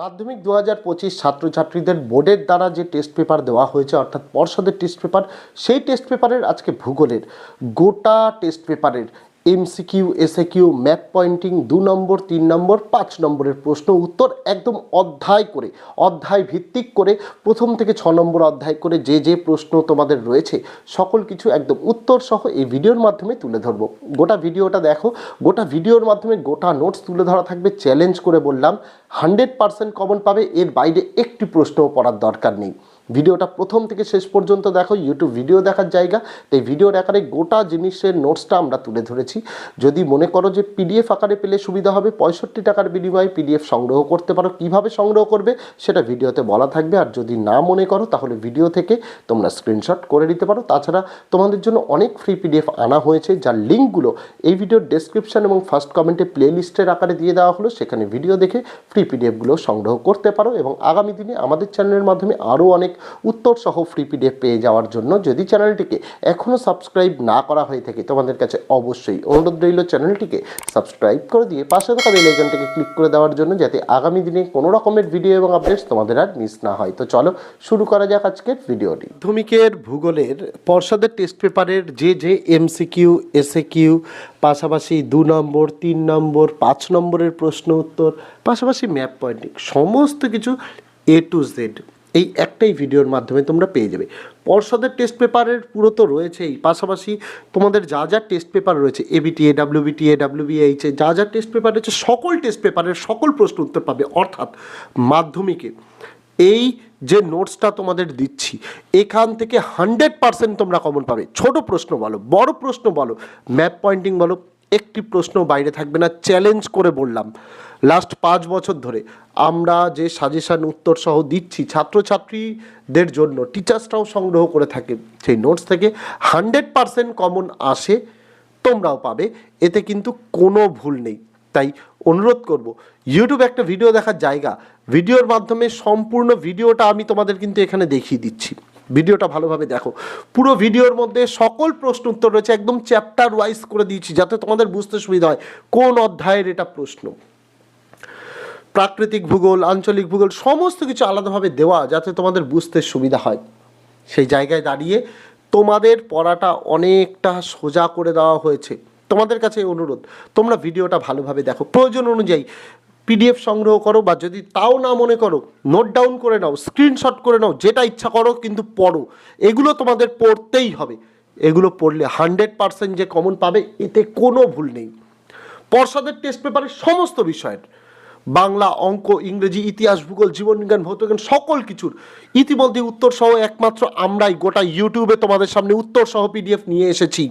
মাধ্যমিক দু হাজার পঁচিশ ছাত্রছাত্রীদের বোর্ডের দ্বারা যে টেস্ট পেপার দেওয়া হয়েছে, অর্থাৎ পর্ষদের টেস্ট পেপার, সেই টেস্ট পেপারের আজকে ভূগোলের গোটা টেস্ট পেপারের এমসিকিউ এসএকিউ ম্যাপ পয়েন্টিং দু নম্বর, তিন নম্বর, পাঁচ নম্বরের প্রশ্ন উত্তর একদম অধ্যায় করে, অধ্যায় ভিত্তিক করে, প্রথম থেকে ছ নম্বর অধ্যায় করে যে যে প্রশ্ন তোমাদের রয়েছে, সকল কিছু একদম উত্তর সহ এই ভিডিওর মাধ্যমে তুলে ধরবো। গোটা ভিডিওটা দেখো, গোটা ভিডিওর মাধ্যমে গোটা নোটস তুলে ধরা থাকবে চ্যালেঞ্জ করে বললাম হান্ড্রেড পার্সেন্ট কমন পাবে, এর বাইরে একটি প্রশ্নও পড়ার দরকার নেই। ভিডিওটা প্রথম থেকে শেষ পর্যন্ত দেখো ইউটিউব ভিডিও দেখার জায়গা। তাই ভিডিওর আকারে গোটা জিনিসের নোটসটা আমরা তুলে ধরেছি। যদি মনে করো যে পিডিএফ আকারে পেলে সুবিধা হবে, পঁয়ষট্টি টাকার বিনিময়ে পিডিএফ সংগ্রহ করতে পারো। কীভাবে সংগ্রহ করবে, সেটা ভিডিওতে বলা থাকবে। আর যদি না মনে করো, তাহলে ভিডিও থেকে তোমরা স্ক্রিনশট করে নিতে পারো। তাছাড়া তোমাদের জন্য অনেক ফ্রি পিডিএফ আনা হয়েছে, যার লিঙ্কগুলো এই ভিডিওর ডেসক্রিপশন এবং ফার্স্ট কমেন্টে প্লে লিস্টের আকারে দিয়ে দেওয়া হলো। সেখানে ভিডিও দেখে ফ্রি পিডিএফগুলো সংগ্রহ করতে পারো। এবং আগামী দিনে আমাদের চ্যানেলের মাধ্যমে আরও অনেক উত্তর সহ ফ্রি পিডিএফ পেয়ে যাওয়ার জন্য যদি চ্যানেলটিকে এখনও সাবস্ক্রাইব না করা হয়ে থাকে, তোমাদের কাছে অবশ্যই অনুরোধ রইল চ্যানেলটিকে সাবস্ক্রাইব করে দিয়ে পাশে থাকা বেল আইকনটিকে ক্লিক করে দেওয়ার জন্য যাতে আগামী দিনে কোনো রকমের ভিডিও এবং আপডেটস তোমাদের আর মিস না হয়। তো চলো শুরু করা যাক আজকের ভিডিওটি মাধ্যমিকের ভূগোলের, পর্ষদের টেস্ট পেপারের যে যে এমসিকিউ এসএকিউ পাশাপাশি দু নম্বর, তিন নম্বর, পাঁচ নম্বরের প্রশ্ন উত্তর, পাশাপাশি ম্যাপ পয়েন্টিং সমস্ত কিছু এ টু জেড এই একটাই ভিডিওর মাধ্যমে তোমরা পেয়ে যাবে। পর্ষদের টেস্ট পেপারের পুরো তো রয়েছেই। পাশাপাশি তোমাদের যা যা টেস্ট পেপার রয়েছে এবিটিএ ডাব্লিউবিটিএ ডাব্লিউবিএইচে যা যা টেস্ট পেপার রয়েছে, সকল টেস্ট পেপারের সকল প্রশ্ন উত্তর পাবে, অর্থাৎ মাধ্যমিকে। এই যে নোটসটা তোমাদের দিচ্ছি, এখান থেকে হান্ড্রেড পার্সেন্ট তোমরা কমন পাবে। ছোট প্রশ্ন বলো, বড় প্রশ্ন বলো ম্যাপ পয়েন্টিং বলো একটি প্রশ্ন বাইরে থাকবে না চ্যালেঞ্জ করে বললাম। লাস্ট পাঁচ বছর ধরে আমরা যে সাজেশান উত্তর সহ দিচ্ছি ছাত্রছাত্রীদের জন্য টিচার্সরাও সংগ্রহ করে থাকে সেই নোটস থেকে হান্ড্রেড পার্সেন্ট কমন আসে, তোমরাও পাবে, এতে কিন্তু কোনো ভুল নেই। তাই অনুরোধ করব ইউটিউব একটা ভিডিও দেখার জায়গা ভিডিওর মাধ্যমে সম্পূর্ণ ভিডিওটা আমি তোমাদের কিন্তু এখানে দেখিয়ে দিচ্ছি। ভিডিওটা ভালোভাবে দেখো। পুরো ভিডিওর মধ্যে সকল প্রশ্ন উত্তর রয়েছে, একদম চ্যাপ্টার ওয়াইজ করে দিয়েছি, যাতে তোমাদের বুঝতে সুবিধা হয় কোন অধ্যায়ের এটা প্রশ্ন। প্রাকৃতিক ভূগোল, আঞ্চলিক ভূগোল, সমস্ত কিছু আলাদাভাবে দেওয়া যাতে তোমাদের বুঝতে সুবিধা হয়। সেই জায়গায় দাঁড়িয়ে তোমাদের পড়াটা অনেকটা সোজা করে দেওয়া হয়েছে। তোমাদের কাছে অনুরোধ, তোমরা ভিডিওটা ভালোভাবে দেখো। প্রয়োজন অনুযায়ী পিডিএফ সংগ্রহ করো বা যদি তাও না মনে করো নোট ডাউন করে নাও স্ক্রিনশট করে নাও, যেটা ইচ্ছা করো কিন্তু পড়ো। এগুলো তোমাদের পড়তেই হবে। এগুলো পড়লে হান্ড্রেড পার্সেন্ট যে কমন পাবে, এতে কোনো ভুল নেই। পর্ষদের টেস্ট পেপারের সমস্ত বিষয়ের, বাংলা, অঙ্ক, ইংরেজি, ইতিহাস, ভূগোল, জীবনবিজ্ঞান, ভৌতবিজ্ঞান, সকল কিছুর ইতিমধ্যে উত্তর সহ একমাত্র আমরাই গোটা ইউটিউবে তোমাদের সামনে উত্তর সহ পিডিএফ নিয়ে এসেছি।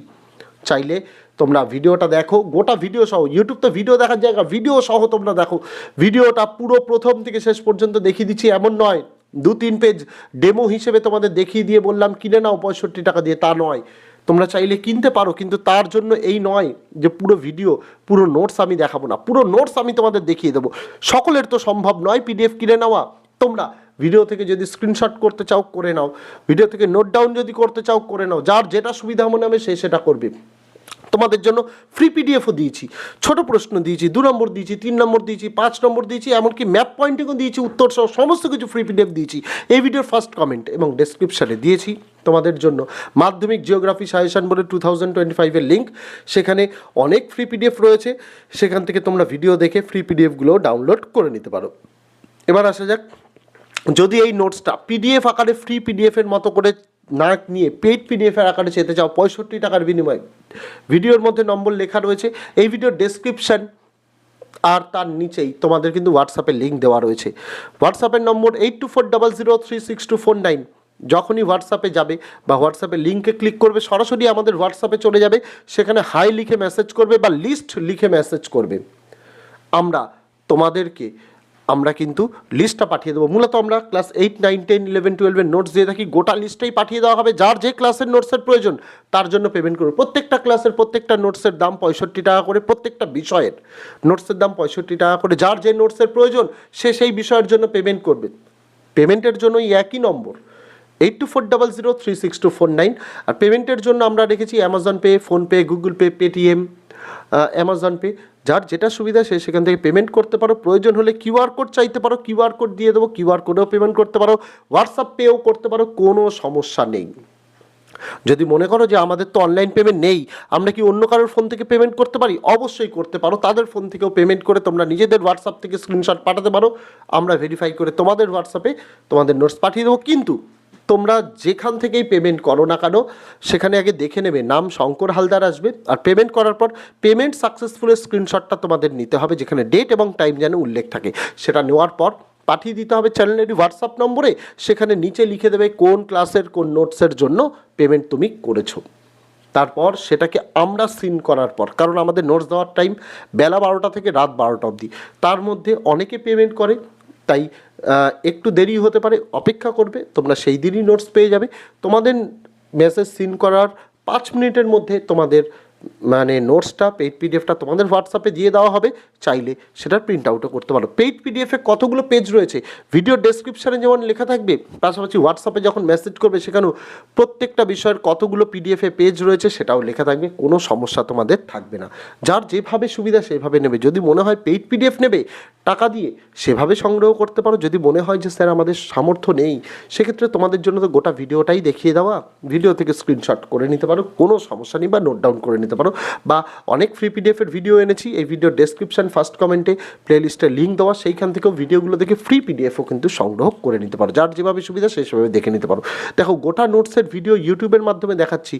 চাইলে তোমরা ভিডিওটা দেখো, গোটা ভিডিও সহ ইউটিউব তো ভিডিও দেখার জায়গা ভিডিও সহ তোমরা দেখো। ভিডিওটা পুরো প্রথম থেকে শেষ পর্যন্ত দেখিয়ে দিচ্ছি, এমন নয়। দু, তিন পেজ ডেমো হিসেবে তোমাদের দেখিয়ে দিয়ে বললাম, কিনে নাও পঁয়ষট্টি টাকা দিয়ে, তা নয়। তোমরা চাইলে কিনতে পারো, কিন্তু তার জন্য এই নয় যে পুরো ভিডিও পুরো নোটস আমি দেখাবো না। পুরো নোটস আমি তোমাদের দেখিয়ে দেবো। সকলের তো সম্ভব নয় পিডিএফ কিনে নেওয়া। তোমরা ভিডিও থেকে যদি স্ক্রিনশট করতে চাও, করে নাও। ভিডিও থেকে নোট ডাউন যদি করতে চাও, করে নাও। যার যেটা সুবিধা মনে হবে, সে সেটা করবে। তোমাদের জন্য ফ্রি পিডিএফও দিয়েছি। ছোট প্রশ্ন দিয়েছি, দু নম্বর দিয়েছি, তিন নম্বর দিয়েছি, পাঁচ নম্বর দিয়েছি, এমনকি ম্যাপ পয়েন্টিংও দিয়েছি, উত্তর সহ সমস্ত কিছু ফ্রি পিডিএফ দিয়েছি। এই ভিডিওর ফার্স্ট কমেন্ট এবং ডেসক্রিপশানে দিয়েছি তোমাদের জন্য। মাধ্যমিক জিওগ্রাফি সাজেশন বলে টু থাউজেন্ড টোয়েন্টি ফাইভের লিঙ্ক সেখানে অনেক ফ্রি পিডিএফ রয়েছে। সেখান থেকে তোমরা ভিডিও দেখে ফ্রি পিডিএফগুলো ডাউনলোড করে নিতে পারো। এবার আসা যাক, যদি এই নোটসটা পিডিএফ আকারে ফ্রি পিডিএফের মতো করে না নিয়ে পেইড পিডিএফের আকারে চেতে চাও পঁয়ষট্টি টাকার বিনিময়ে। ভিডিওর মধ্যে নম্বর লেখা রয়েছে, এই ভিডিওর ডেসক্রিপশন আর তার নিচেই তোমাদের কিন্তু হোয়াটসঅ্যাপের লিঙ্ক দেওয়া রয়েছে। হোয়াটসঅ্যাপের number eight two four double zero three six two four nine যখনই হোয়াটসঅ্যাপে যাবে বা হোয়াটসঅ্যাপে লিঙ্কে ক্লিক করবে, সরাসরি আমাদের হোয়াটসঅ্যাপে চলে যাবে, সেখানে হাই লিখে মেসেজ করবে বা লিস্ট লিখে মেসেজ করবে। আমরা তোমাদেরকে আমরা কিন্তু লিস্টটা পাঠিয়ে দেবো। মূলত আমরা class eight nine ten eleven টুয়েলভের নোটস দিয়ে থাকি। গোটা লিস্টটাই পাঠিয়ে দেওয়া হবে। যার যে ক্লাসের নোটসের প্রয়োজন, তার জন্য পেমেন্ট করবে প্রত্যেকটা ক্লাসের প্রত্যেকটা নোটসের দাম পঁয়ষট্টি টাকা করে প্রত্যেকটা বিষয়ের নোটসের দাম পঁয়ষট্টি টাকা করে। যার যে নোটসের প্রয়োজন, সে সেই বিষয়ের জন্য পেমেন্ট করবে। পেমেন্টের জন্য একই number. Eight two four double zero three six two four nine আর পেমেন্টের জন্য আমরা রেখেছি Amazon Pay PhonePe Google Pay Paytm Amazon Pay যার যেটা সুবিধা সে সেখান থেকে পেমেন্ট করতে পারো। প্রয়োজন হলে কিউআর কোড চাইতে পারো কিউআর কোড দিয়ে দেবো কিউআর কোডেও পেমেন্ট করতে পারো হোয়াটসঅ্যাপ পেও করতে পারো, কোনো সমস্যা নেই। যদি মনে করো যে আমাদের তো অনলাইন পেমেন্ট নেই, আমরা কি অন্য কারোর ফোন থেকে পেমেন্ট করতে পারি? অবশ্যই করতে পারো। তাদের ফোন থেকেও পেমেন্ট করে তোমরা নিজেদের হোয়াটসঅ্যাপ থেকে স্ক্রিনশট পাঠাতে পারো। আমরা ভেরিফাই করে তোমাদের হোয়াটসঅ্যাপে তোমাদের নোটস পাঠিয়ে দেবো। কিন্তু তোমরা যেখান থেকেই পেমেন্ট করো না কেন, সেখানে আগে দেখে নেবে। নাম শঙ্কর হালদার আসবে। আর পেমেন্ট করার পর পেমেন্ট সাকসেসফুলের স্ক্রিনশটটা তোমাদের নিতে হবে, যেখানে ডেট এবং টাইম যেন উল্লেখ থাকে। সেটা নেওয়ার পর পাঠিয়ে দিতে হবে চ্যানেলেরই হোয়াটসঅ্যাপ নম্বরে। সেখানে নিচে লিখে দেবে কোন ক্লাসের কোন নোটসের জন্য পেমেন্ট তুমি করেছ। তারপর সেটাকে আমরা সিন করার পর, কারণ আমাদের নোটস দেওয়ার টাইম বেলা বারোটা থেকে রাত বারোটা অবধি। তার মধ্যে অনেকে পেমেন্ট করে, তাই একটু দেরি হতে পারে, অপেক্ষা করবে, তোমরা সেই দিনই নোটস পেয়ে যাবে। তোমাদের মেসেজ সিন করার পাঁচ মিনিটের মধ্যে তোমাদের মানে নোটসটা পেইড পিডিএফটা তোমাদের হোয়াটসঅ্যাপে দিয়ে দেওয়া হবে, চাইলে সেটার প্রিন্ট আউটও করতে পারো। পেইড পিডিএফে কতগুলো পেজ রয়েছে? ভিডিও ডেসক্রিপশানে যেমন লেখা থাকবে, পাশাপাশি হোয়াটসঅ্যাপে যখন মেসেজ করবে, সেখানেও প্রত্যেকটা বিষয়ের কতগুলো পিডিএফে পেজ রয়েছে, সেটাও লেখা থাকবে, কোনো সমস্যা তোমাদের থাকবে না। যার যেভাবে সুবিধা, সেভাবে নেবে। যদি মনে হয় পেইড পিডিএফ নেবে, টাকা দিয়ে সেভাবে সংগ্রহ করতে পারো। যদি মনে হয় যে, স্যার, আমাদের সামর্থ্য নেই, সেক্ষেত্রে তোমাদের জন্য তো গোটা ভিডিওটাই দেখিয়ে দেওয়া। ভিডিও থেকে স্ক্রিনশট করে নিতে পারো, কোনো সমস্যা নেই বা নোট ডাউন করে নিতে পারো। বা অনেক ফ্রি পিডিএফের ভিডিও এনেছি। এই ভিডিও ডেসক্রিপশন ফার্স্ট কমেন্টে প্লেলিস্টের লিঙ্ক দেওয়া। সেইখান থেকেও ভিডিওগুলো দেখে ফ্রি পিডিএফও কিন্তু সংগ্রহ করে নিতে পারো। যার যেভাবে সুবিধা সেই সেভাবে দেখে নিতে পারো। দেখো, গোটা নোটসের ভিডিও ইউটিউবের মাধ্যমে দেখাচ্ছি।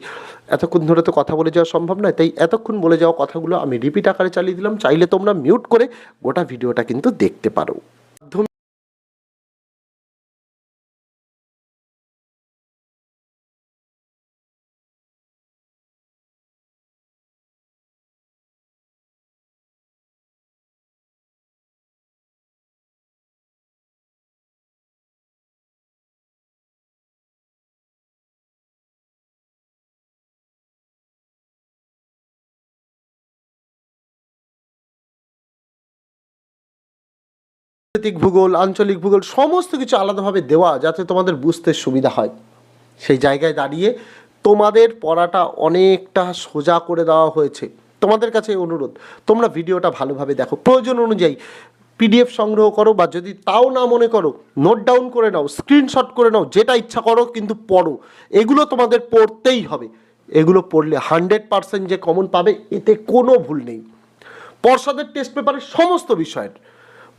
এতক্ষণ ধরে তো কথা বলে যাওয়া সম্ভব নয়। তাই এতক্ষণ বলে যাওয়া কথাগুলো আমি রিপিট আকারে চালিয়ে দিলাম। চাইলে তোমরা মিউট করে গোটা ভিডিওটা কিন্তু দেখতে পারো। রাজনৈতিক ভূগোল, আঞ্চলিক ভূগোল, সমস্ত কিছু আলাদাভাবে দেওয়া যাতে তোমাদের বুঝতে সুবিধা হয়। সেই জায়গায় দাঁড়িয়ে তোমাদের পড়াটা অনেকটা সোজা করে দেওয়া হয়েছে। তোমাদের কাছে অনুরোধ, তোমরা ভিডিওটা ভালোভাবে দেখো। প্রয়োজন অনুযায়ী পিডিএফ সংগ্রহ করো বা যদি তাও না মনে করো নোট ডাউন করে নাও স্ক্রিনশট করে নাও, যেটা ইচ্ছা করো কিন্তু পড়ো। এগুলো তোমাদের পড়তেই হবে। এগুলো পড়লে হান্ড্রেড পার্সেন্ট যে কমন পাবে, এতে কোনো ভুল নেই। পর্ষদের টেস্ট পেপারের সমস্ত বিষয়ের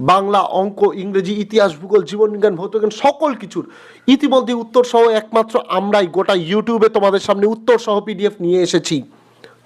বাংলা, অঙ্ক, ইংরেজি, ইতিহাস, ভূগোল জীবনবিজ্ঞান ভৌতবিজ্ঞান, সকল কিছুর ইতিমধ্যে উত্তর সহ একমাত্র আমরাই গোটা ইউটিউবে তোমাদের সামনে উত্তর সহ পিডিএফ নিয়ে এসেছি।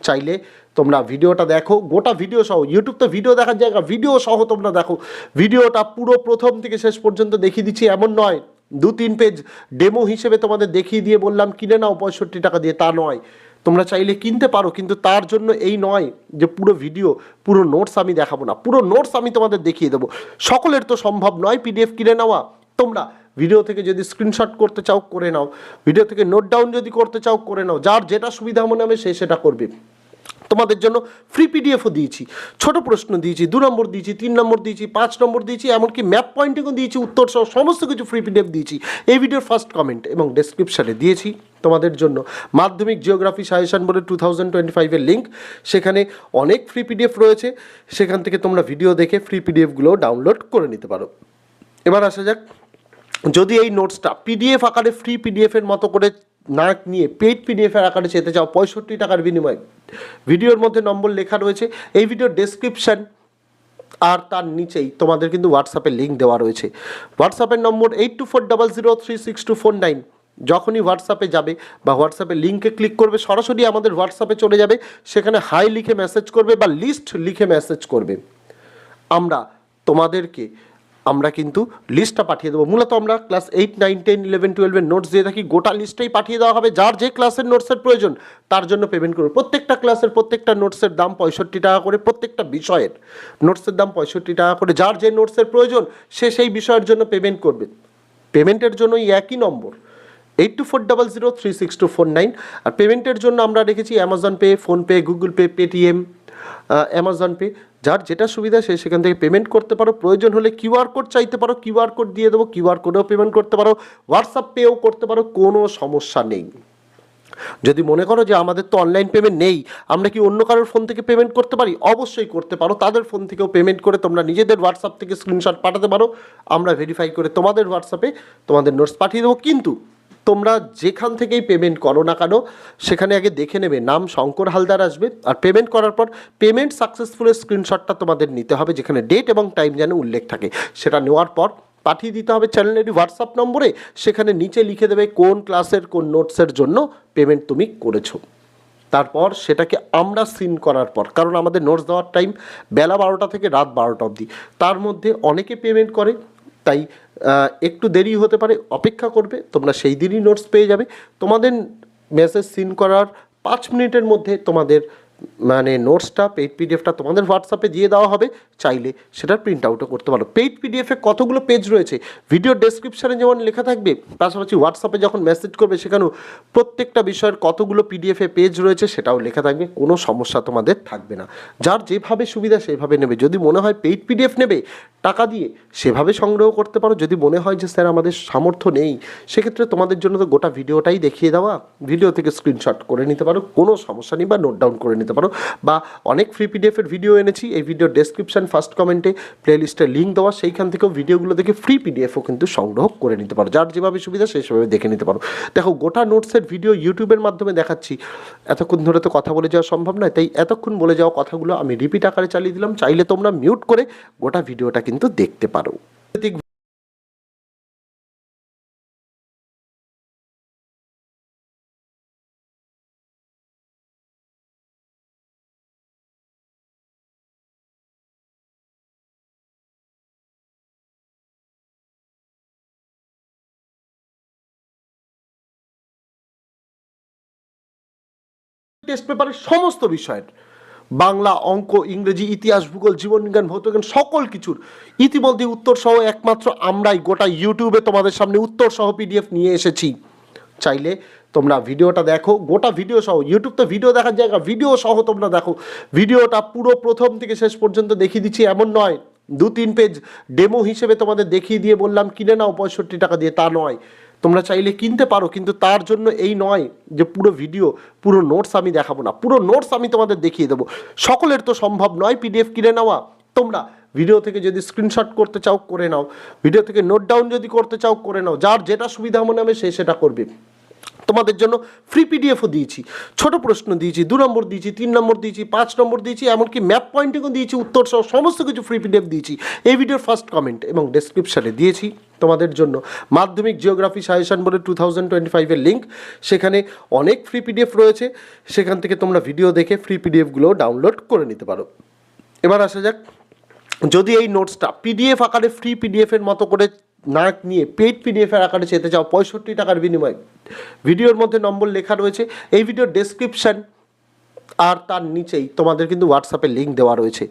চাইলে তোমরা ভিডিওটা দেখো, গোটা ভিডিও সহ ইউটিউব তো ভিডিও দেখার জায়গা ভিডিও সহ তোমরা দেখো। ভিডিওটা পুরো প্রথম থেকে শেষ পর্যন্ত দেখিয়ে দিচ্ছি, এমন নয়। দু তিন পেজ ডেমো হিসেবে তোমাদের দেখিয়ে দিয়ে বললাম, কিনে নাও পঁয়ষট্টি টাকা দিয়ে, তা নয়। তোমরা চাইলে কিনতে পারো, কিন্তু তার জন্য এই নয় যে পুরো ভিডিও পুরো নোটস আমি দেখাবো না। পুরো নোটস আমি তোমাদের দেখিয়ে দেবো। সকলের তো সম্ভব নয় পিডিএফ কিনে নেওয়া। তোমরা ভিডিও থেকে যদি স্ক্রিনশট করতে চাও, করে নাও। ভিডিও থেকে নোট ডাউন যদি করতে চাও, করে নাও। যার যেটা সুবিধা মনে হবে, সে সেটা করবে। তোমাদের জন্য ফ্রি পিডিএফও দিয়েছি। ছোট প্রশ্ন দিয়েছি, দু নম্বর দিয়েছি, তিন নম্বর দিয়েছি, পাঁচ নম্বর দিয়েছি, এমনকি ম্যাপ পয়েন্টিংও দিয়েছি, উত্তর সহ সমস্ত কিছু ফ্রি পিডিএফ দিয়েছি। এই ভিডিওর ফার্স্ট কমেন্ট এবং ডেসক্রিপশানে দিয়েছি তোমাদের জন্য। মাধ্যমিক জিওগ্রাফি সাজেশন বলে টু থাউজেন্ড টোয়েন্টি ফাইভের লিঙ্ক সেখানে অনেক ফ্রি পিডিএফ রয়েছে। সেখান থেকে তোমরা ভিডিও দেখে ফ্রি পিডিএফগুলো ডাউনলোড করে নিতে পারো। এবার আসা যাক। যদি এই নোটসটা পিডিএফ আকারে ফ্রি পিডিএফের মতো করে না নিয়ে পেইড পিডিএফের আকারে চেতে চাও, পঁয়ষট্টি টাকার বিনিময়ে। ভিডিওর মধ্যে নম্বর লেখা রয়েছে। এই ভিডিওর ডেসক্রিপশান আর তার নিচেই তোমাদের কিন্তু হোয়াটসঅ্যাপের লিঙ্ক দেওয়া রয়েছে। হোয়াটসঅ্যাপের number eight two four double zero three six two four nine যখনই হোয়াটসঅ্যাপে যাবে বা হোয়াটসঅ্যাপে লিঙ্কে ক্লিক করবে, সরাসরি আমাদের হোয়াটসঅ্যাপে চলে যাবে। সেখানে হাই লিখে মেসেজ করবে বা লিস্ট লিখে মেসেজ করবে। আমরা তোমাদেরকে আমরা কিন্তু লিস্টটা পাঠিয়ে দেবো। মূলত আমরা class eight nine ten eleven টুয়েলভের নোটস দিয়ে থাকি। গোটা লিস্টটাই পাঠিয়ে দেওয়া হবে। যার যে ক্লাসের নোটসের প্রয়োজন, তার জন্য পেমেন্ট করবে প্রত্যেকটা ক্লাসের প্রত্যেকটা নোটসের দাম পঁয়ষট্টি টাকা করে প্রত্যেকটা বিষয়ের নোটসের দাম পঁয়ষট্টি টাকা করে। যার যে নোটসের প্রয়োজন, সে সেই বিষয়ের জন্য পেমেন্ট করবে। পেমেন্টের জন্য একই number. Eight two four double zero three six two four nine আর পেমেন্টের জন্য আমরা রেখেছি Amazon Pay PhonePe Google Pay Paytm Amazon Pay যার যেটা সুবিধা, সে সেখান থেকে পেমেন্ট করতে পারো। প্রয়োজন হলে কিউআর কোড চাইতে পারো কিউআর কোড দিয়ে দেবো কিউআর কোডেও পেমেন্ট করতে পারো হোয়াটসঅ্যাপ পেও করতে পারো, কোনো সমস্যা নেই। যদি মনে করো যে আমাদের তো অনলাইন পেমেন্ট নেই, আমরা কি অন্য কারোর ফোন থেকে পেমেন্ট করতে পারি? অবশ্যই করতে পারো। তাদের ফোন থেকেও পেমেন্ট করে তোমরা নিজেদের হোয়াটসঅ্যাপ থেকে স্ক্রিনশট পাঠাতে পারো। আমরা ভেরিফাই করে তোমাদের হোয়াটসঅ্যাপে তোমাদের নোটস পাঠিয়ে দেবো। কিন্তু তোমরা যেখান থেকেই পেমেন্ট করো না কেন, সেখানে আগে দেখে নেবে। নাম শঙ্কর হালদার আসবে। আর পেমেন্ট করার পর পেমেন্ট সাকসেসফুলের স্ক্রিনশটটা তোমাদের নিতে হবে, যেখানে ডেট এবং টাইম যেন উল্লেখ থাকে। সেটা নেওয়ার পর পাঠিয়ে দিতে হবে চ্যানেলের হোয়াটসঅ্যাপ নম্বরে। সেখানে নিচে লিখে দেবে কোন ক্লাসের কোন নোটসের জন্য পেমেন্ট তুমি করেছ। তারপর সেটাকে আমরা সিন করার পর, কারণ আমাদের নোটস দেওয়ার টাইম বেলা বারোটা থেকে রাত বারোটা অবধি। তার মধ্যে অনেকে পেমেন্ট করে, তাই একটু দেরি হতে পারে, অপেক্ষা করবে, তোমরা সেই দিনই নোটস পেয়ে যাবে। তোমাদের মেসেজ সিন করার পাঁচ মিনিটের মধ্যে তোমাদের মানে নোটসটা পেইড পিডিএফটা তোমাদের হোয়াটসঅ্যাপে দিয়ে দেওয়া হবে। চাইলে সেটার প্রিন্ট আউটও করতে পারো। পেইড পিডিএফে কতগুলো পেজ রয়েছে? ভিডিও ডেসক্রিপশানে যেমন লেখা থাকবে, পাশাপাশি হোয়াটসঅ্যাপে যখন মেসেজ করবে, সেখানেও প্রত্যেকটা বিষয়ের কতগুলো পিডিএফে পেজ রয়েছে সেটাও লেখা থাকবে, কোনো সমস্যা তোমাদের থাকবে না। যার যেভাবে সুবিধা সেভাবে নেবে। যদি মনে হয় পেইড পিডিএফ নেবে, টাকা দিয়ে সেভাবে সংগ্রহ করতে পারো। যদি মনে হয় যে স্যার আমাদের সামর্থ্য নেই, সেক্ষেত্রে তোমাদের জন্য তো গোটা ভিডিওটাই দেখিয়ে দেওয়া। ভিডিও থেকে স্ক্রিনশট করে নিতে পারো। কোনো সমস্যা নেই বা নোট ডাউন করে নিতে পারো। বা অনেক ফ্রি পিডিএফের ভিডিও এনেছি। এই ভিডিও ডেসক্রিপশন ফার্স্ট কমেন্টে প্লেলিস্টের লিঙ্ক দেওয়া, সেইখান থেকেও ভিডিওগুলো দেখে ফ্রি পিডিএফও কিন্তু সংগ্রহ করে নিতে পারো। যার যেভাবে সুবিধা, সেই সেভাবে দেখে নিতে পারো। দেখো, গোটা নোটসের ভিডিও ইউটিউবের মাধ্যমে দেখাচ্ছি। এতক্ষণ ধরে তো কথা বলে যাওয়া সম্ভব নয়, তাই এতক্ষণ বলে যাওয়া কথাগুলো আমি রিপিট আকারে চালিয়ে দিলাম। চাইলে তোমরা মিউট করে গোটা ভিডিওটা কিন্তু দেখতে পারো। টেস্ট পেপারের সমস্ত বিষয়ের। বাংলা, অঙ্ক, ইংরেজি, ইতিহাস, ভূগোল, জীবনবিজ্ঞান, ভৌতবিজ্ঞান, সকল কিছুর ইতিমধ্যে উত্তর সহ একমাত্র আমরাই গোটা ইউটিউবে তোমাদের সামনে উত্তর সহ পিডিএফ নিয়ে এসেছি। চাইলে তোমরা ভিডিওটা দেখো, গোটা ভিডিও সহ ইউটিউব তো ভিডিও দেখার জায়গা ভিডিও সহ তোমরা দেখো। ভিডিওটা পুরো প্রথম থেকে শেষ পর্যন্ত দেখিয়ে দিচ্ছি, এমন নয়। দু তিন পেজ ডেমো হিসেবে তোমাদের দেখিয়ে দিয়ে বললাম, কিনে নাও পঁয়ষট্টি টাকা দিয়ে, তা নয়। তোমরা চাইলে কিনতে পারো, কিন্তু তার জন্য এই নয় যে পুরো ভিডিও পুরো নোটস আমি দেখাবো না। পুরো নোটস আমি তোমাদের দেখিয়ে দেবো। সকলের তো সম্ভব নয় পিডিএফ কিনে নেওয়া। তোমরা ভিডিও থেকে যদি স্ক্রিনশট করতে চাও, করে নাও। ভিডিও থেকে নোট ডাউন যদি করতে চাও, করে নাও। যার যেটা সুবিধা মনে হবে, সে সেটা করবে। তোমাদের জন্য ফ্রি পিডিএফও দিয়েছি। ছোট প্রশ্ন দিয়েছি, দু নম্বর দিয়েছি, তিন নম্বর দিয়েছি, পাঁচ নম্বর দিয়েছি, এমনকি ম্যাপ পয়েন্টিংও দিয়েছি উত্তর সহ সমস্ত কিছু ফ্রি পিডিএফ দিয়েছি। এই ভিডিওর ফার্স্ট কমেন্ট এবং ডেসক্রিপশানে দিয়েছি তোমাদের জন্য। মাধ্যমিক জিওগ্রাফি সাজেশন বলে টু থাউজেন্ড টোয়েন্টি ফাইভের লিঙ্ক সেখানে অনেক ফ্রি পিডিএফ রয়েছে। সেখান থেকে তোমরা ভিডিও দেখে ফ্রি পিডিএফগুলো ডাউনলোড করে নিতে পারো। এবার আসা যাক, যদি এই নোটসটা পিডিএফ আকারে ফ্রি পিডিএফের মতো করে না নিয়ে পেইড পিডিএফের আকারে চেতে চাও, পঁয়ষট্টি টাকার বিনিময়ে। ভিডিওর মধ্যে নম্বর লেখা রয়েছে। এই ভিডিওর ডেসক্রিপশান আর তার নিচেই তোমাদের কিন্তু হোয়াটসঅ্যাপের লিঙ্ক দেওয়া রয়েছে।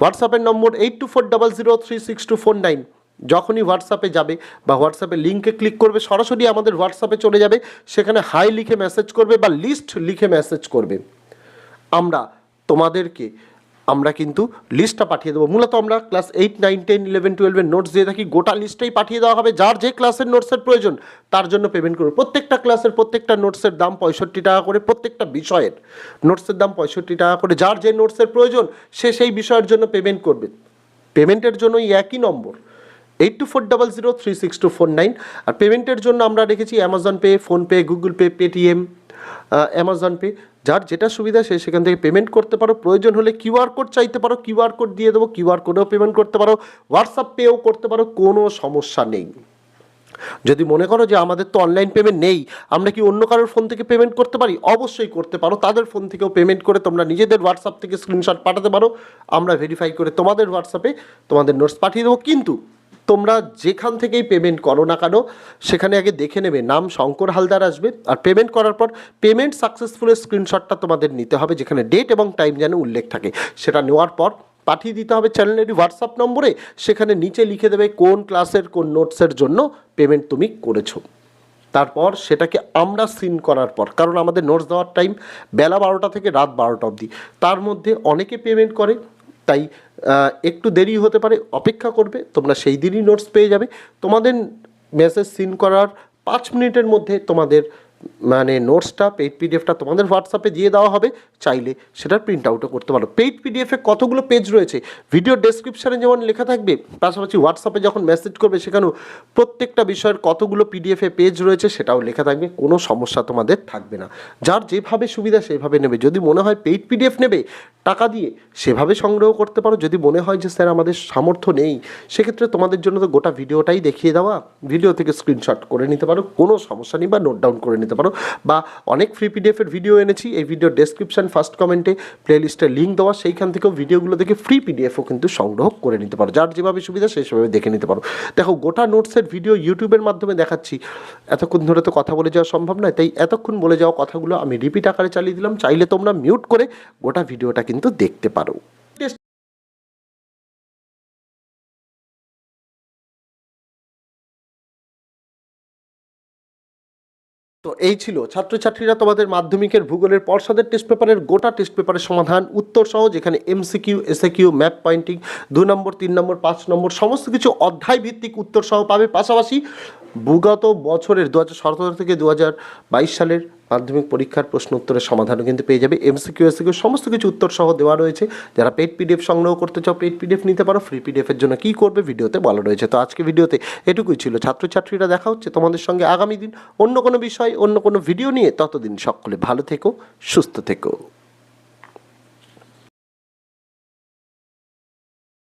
হোয়াটসঅ্যাপের number eight two four double zero three six two four nine যখনই হোয়াটসঅ্যাপে যাবে বা হোয়াটসঅ্যাপে লিঙ্কে ক্লিক করবে, সরাসরি আমাদের হোয়াটসঅ্যাপে চলে যাবে। সেখানে হাই লিখে মেসেজ করবে বা লিস্ট লিখে মেসেজ করবে। আমরা তোমাদেরকে আমরা কিন্তু লিস্টটা পাঠিয়ে দেবো। মূলত আমরা class eight nine ten eleven টুয়েলভের নোটস দিয়ে থাকি। গোটা লিস্টটাই পাঠিয়ে দেওয়া হবে। যার যে ক্লাসের নোটসের প্রয়োজন, তার জন্য পেমেন্ট করবে প্রত্যেকটা ক্লাসের প্রত্যেকটা নোটসের দাম পঁয়ষট্টি টাকা করে প্রত্যেকটা বিষয়ের নোটসের দাম পঁয়ষট্টি টাকা করে। যার যে নোটসের প্রয়োজন, সে সেই বিষয়ের জন্য পেমেন্ট করবে। পেমেন্টের জন্য একই number. Eight two four double zero three six two four nine আর পেমেন্টের জন্য আমরা রেখেছি Amazon Pay PhonePe Google Pay Paytm Amazon Pay যার যেটা সুবিধা সে সেখান থেকে পেমেন্ট করতে পারো। প্রয়োজন হলে কিউআর কোড চাইতে পারো কিউআর কোড দিয়ে দেবো কিউআর কোডেও পেমেন্ট করতে পারো হোয়াটসঅ্যাপ পেও করতে পারো, কোনো সমস্যা নেই। যদি মনে করো যে আমাদের তো অনলাইন পেমেন্ট নেই, আমরা কি অন্য কারোর ফোন থেকে পেমেন্ট করতে পারি? অবশ্যই করতে পারো, তাদের ফোন থেকেও পেমেন্ট করে তোমরা নিজেদের হোয়াটসঅ্যাপ থেকে স্ক্রিনশট পাঠাতে পারো, আমরা ভেরিফাই করে তোমাদের হোয়াটসঅ্যাপে তোমাদের নোটস পাঠিয়ে দেবো। কিন্তু তোমরা যেখান থেকেই পেমেন্ট করো না কেন, সেখানে আগে দেখে নেবে। নাম শঙ্কর হালদার আসবে। আর পেমেন্ট করার পর পেমেন্ট সাকসেসফুলের স্ক্রিনশটটা তোমাদের নিতে হবে, যেখানে ডেট এবং টাইম যেন উল্লেখ থাকে। সেটা নেওয়ার পর পাঠিয়ে দিতে হবে চ্যানেলের হোয়াটসঅ্যাপ নম্বরে। সেখানে নিচে লিখে দেবে কোন ক্লাসের কোন নোটসের জন্য পেমেন্ট তুমি করেছ। তারপর সেটাকে আমরা সিন করার পর, কারণ আমাদের নোটস দেওয়ার টাইম বেলা বারোটা থেকে রাত বারোটা অবধি। তার মধ্যে অনেকে পেমেন্ট করে। তাই একটু দেরি হতে পারে, অপেক্ষা করবে, তোমরা সেই দিনই নোটস পেয়ে যাবে। তোমাদের মেসেজ সিন করার পাঁচ মিনিটের মধ্যে তোমাদের মানে নোটসটা পেইড পিডিএফটা তোমাদের হোয়াটসঅ্যাপে দিয়ে দেওয়া হবে, চাইলে সেটার প্রিন্ট আউটও করতে পারো। পেইড পিডিএফে কতগুলো পেজ রয়েছে? ভিডিও ডেসক্রিপশানে যেমন লেখা থাকবে, পাশাপাশি হোয়াটসঅ্যাপে যখন মেসেজ করবে, সেখানেও প্রত্যেকটা বিষয়ের কতগুলো পিডিএফে পেজ রয়েছে, সেটাও লেখা থাকবে, কোনো সমস্যা তোমাদের থাকবে না। যার যেভাবে সুবিধা, সেভাবে নেবে। যদি মনে হয় পেইড পিডিএফ নেবে, টাকা দিয়ে সেভাবে সংগ্রহ করতে পারো। যদি মনে হয় যে, স্যার, আমাদের সামর্থ্য নেই, সেক্ষেত্রে তোমাদের জন্য তো গোটা ভিডিওটাই দেখিয়ে দেওয়া। ভিডিও থেকে স্ক্রিনশট করে নিতে পারো, কোনো সমস্যা নেই বা নোট ডাউন করে নিতে পারো। বা অনেক ফ্রি পিডিএফের ভিডিও এনেছি, এই ভিডিও ডেসক্রিপশন ফার্স্ট কমেন্টে প্লেলিস্টের লিঙ্ক দেওয়া, সেইখান থেকেও ভিডিওগুলো দেখে ফ্রি পিডিএফও কিন্তু সংগ্রহ করে নিতে পারো। যার যেভাবে সুবিধা সেই সেভাবে দেখে নিতে পারো। দেখো, গোটা নোটসের ভিডিও ইউটিউবের মাধ্যমে দেখাচ্ছি। এতক্ষণ ধরে তো কথা বলে যাওয়া সম্ভব নয়, তাই এতক্ষণ বলে যাওয়া কথাগুলো আমি রিপিট আকারে চালিয়ে দিলাম। চাইলে তোমরা মিউট করে গোটা ভিডিওটা কিন্তু দেখতে পারো। এই ছিল। ছাত্রছাত্রীরা তোমাদের মাধ্যমিকের ভূগোলের পর্ষদের টেস্ট পেপারের গোটা টেস্ট পেপারের সমাধান, উত্তর সহ যেখানে এমসিকিউ এসএকিউ ম্যাপ পয়েন্টিং দু নম্বর, তিন নম্বর, পাঁচ নম্বর, সমস্ত কিছু অধ্যায় ভিত্তিক উত্তর সহ পাবে। পাশাপাশি বিগত বছরের দু হাজার সতেরো থেকে দু হাজার বাইশ সালের মাধ্যমিক পরীক্ষার প্রশ্ন উত্তরের সমাধানও কিন্তু পেয়ে যাবে। এমসিকিউ এসিকিউ সমস্ত কিছু উত্তর সহ দেওয়া রয়েছে। যারা পেড পিডিএফ সংগ্রহ করতে চাও পেড পিডিএফ নিতে পারো। ফ্রি পিডিএফের জন্য কী করবে ভিডিওতে বলা রয়েছে। তো আজকে ভিডিওতে এটুকুই ছিল। ছাত্রছাত্রীরা দেখা হচ্ছে তোমাদের সঙ্গে আগামী দিন অন্য কোনো বিষয়, অন্য কোনো ভিডিও নিয়ে। ততদিন সকলে ভালো থেকো, সুস্থ থেকো।